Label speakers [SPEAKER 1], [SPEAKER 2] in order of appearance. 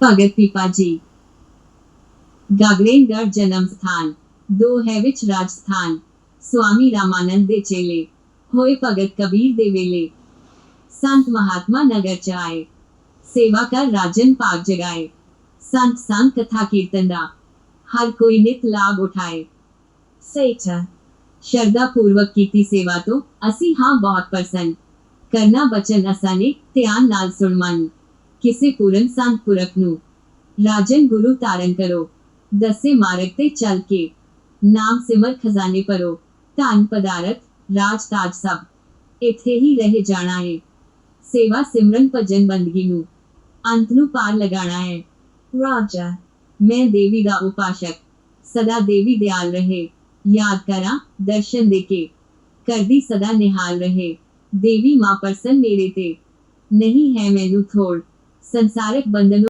[SPEAKER 1] भगत पिपाजी गागरेंगर जन्म स्थान दो है विच राजस्थान स्वामी रामानंद दे चेले होए भगत कबीर दे वेले। संत महात्मा नगर च सेवा कर राजन पाग जगाए। संत संत कथा कीर्तन रा हर कोई नित लाभ उठाए। सही छा श्रद्धा पूर्वक कीती सेवा तो असी हाँ बहुत प्रसन्न। करना बचन असा ने ध्यान नाल सुन मन। ਕਿਸੇ ਪੂਰਨ ਸੰਤ ਪੁਰਖ ਨੂੰ ਰਾਜਨ ਗੁਰੂ ਤਾਰਨ ਕਰੋ ਦਸੇ ਮਾਰਗ ਤੇ ਚੱਲ ਕੇ ਨਾਮ ਸਿਮਰ ਖਜ਼ਾਨੇ ਪਰੋ ਧਨ ਪਦਾਰਥ ਰਾਜ ਤਾਜ ਸਭ ਇੱਥੇ ਹੀ ਰਹਿ ਜਾਣਾ ਹੈ ਸੇਵਾ ਸਿਮਰਨ ਭਜਨ ਬੰਦਗੀ ਨੂੰ ਅੰਤ ਨੂੰ ਪਾਰ ਲਗਾਣਾ ਹੈ ਰਾਜਾ ਮੈਂ ਦੇਵੀ ਦਾ ਉਪਾਸ਼ਕ ਸਦਾ ਦੇਵੀ ਦਿਆਲ ਰਹੇ ਯਾਦ ਕਰਾਂ ਦਰਸ਼ਨ ਦੇ ਕੇ ਕਰਦੀ ਸਦਾ ਨਿਹਾਲ ਰਹੇ ਦੇਵੀ ਮਾਂ ਪ੍ਰਸੰਨ ਮੇਰੇ ਤੇ ਨਹੀਂ ਹੈ ਮੈਨੂੰ संसारिक बंधनों